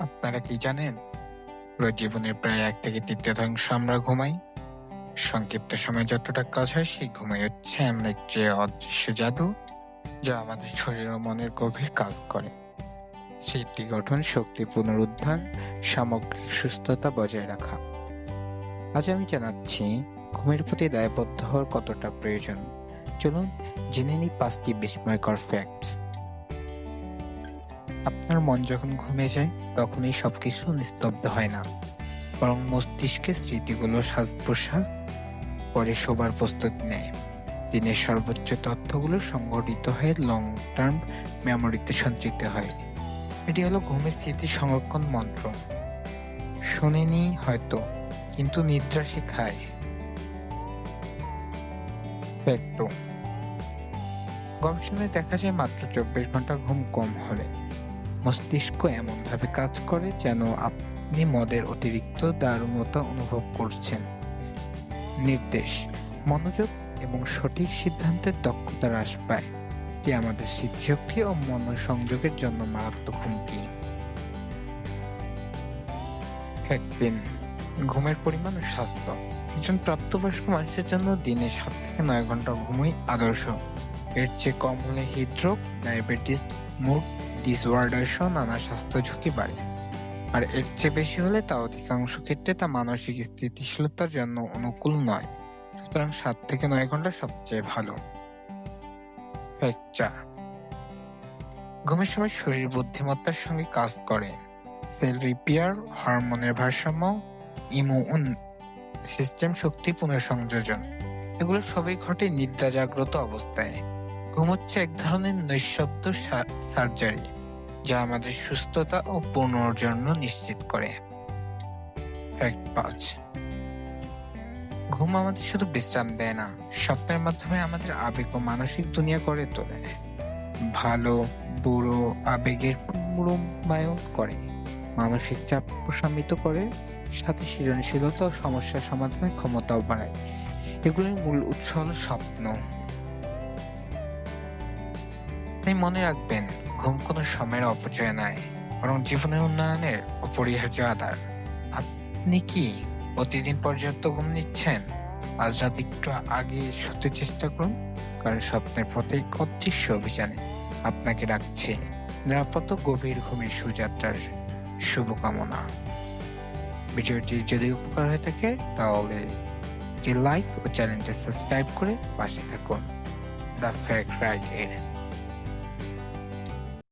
আপনারা কি জানেন? পুরো জীবনের প্রায় এক থেকে তৃতীয়াংশ আমরা ঘুমাই। সংক্ষিপ্ত সময় যতটা কাজ হয়, সেই ঘুমাই হচ্ছে এমন একটি অদৃশ্য জাদু, যা আমাদের শরীর ও মনের গভীর কাজ করে। স্মৃতি গঠন, শক্তি পুনরুদ্ধার, সামগ্রিক সুস্থতা বজায় রাখা। আজ আমি জানাচ্ছি, ঘুমের প্রতি দায়বদ্ধ হওয়ার কতটা প্রয়োজন? চলুন জেনে নিই পাঁচটি বিস্ময়কর ফ্যাক্টস আপনার মন যখন ঘুমে যায়, তখনই সবকিছু নিস্তব্ধ হয় না। বরং মস্তিষ্কে স্মৃতিগুলো সাজ পোশাক পরে শোবার প্রস্তুতি নেয়। দিনের সর্বোচ্চ তথ্যগুলো সংগঠিত হয়ে লং টার্ম মেমোরিতে সঞ্চিত হয়। এটি হলো ঘুমের স্মৃতি সংরক্ষণ মন্ত্র। শোনেনি হয়তো, কিন্তু নিদ্রা শেখায়। গবেষণায় দেখা যায় মাত্র চব্বিশ ঘণ্টা ঘুম কম হলে। মস্তিষ্ক এমনভাবে কাজ করে যেন আপনি মদের অতিরিক্ত দারুণতা অনুভব করছেন। নির্দেশ, মনোযোগ এবং সঠিক সিদ্ধান্তের দক্ষতা হ্রাস পায় এটি আমাদের স্মৃতিশক্তি ও মনোসংযোগের জন্য মারাত্মক হুমকি। একদিন ঘুমের পরিমাণ ও স্বাস্থ্য। একজন প্রাপ্তবয়স্ক মানুষের জন্য দিনে সাত থেকে নয় ঘণ্টা ঘুমই আদর্শ। এর চেয়ে কম হলে হৃদরোগ, ডায়াবেটিস, মুড ডিসঅর্ডার সহ নানা স্বাস্থ্য ঝুঁকি বাড়ে। আর এর চেয়ে বেশি হলে তা অধিকাংশ ক্ষেত্রে তা মানসিক স্থিতিশীলতার জন্য অনুকূল নয়। সুতরাং সাত থেকে নয় ঘণ্টা সবচেয়ে ভালো। ঘুমের সময় শরীর বুদ্ধিমত্তার সঙ্গে কাজ করে। সেল রিপেয়ার, হরমোনের ভারসাম্য, ইমিউন সিস্টেম শক্তি পুনঃসংযোজন। এগুলো সবই ঘটে নিদ্রা জাগ্রত অবস্থায়। ঘুম হচ্ছে এক ধরনের নৈশব্দ সার্জারি যা আমাদের সুস্থতা ও পুনর্জন্ম নিশ্চিত করে। ফ্যাক্ট পাঁচ। ঘুম আমাদের শুধু বিশ্রাম দেয় না, স্বপ্নের মাধ্যমে আমাদের আবেগ ও মানসিক দুনিয়া করে তোলে। ভালো, বুড়ো, আবেগের পুনরুমায়ন করে, মানসিক চাপ প্রশমিত করে, সাথে সৃজনশীলতা ও সমস্যা সমাধানের ক্ষমতাও বাড়ায়। এগুলির মূল উৎস হল স্বপ্ন। তাই মনে রাখবেন, ঘুম কোনো সময়ের অপচয় নয় বরং জীবনের উন্নয়নের অপরিহার্য আধার। আপনি কি প্রতিদিন পর্যাপ্ত ঘুম নিচ্ছেন? আজ রাত একটু আগে শুতে চেষ্টা করুন, কারণ স্বপ্নের প্রত্যেক অদৃশ্য অভিযানে আপনাকে রাখছে নিরাপদ গভীর ঘুমের সুযাত্রার শুভকামনা। ভিডিওটি যদি উপকার হয়ে থাকে, তাহলে লাইক ও চ্যানেলটি সাবস্ক্রাইব করে পাশে থাকুন। দ্য ফ্যাক্ট রাইট এর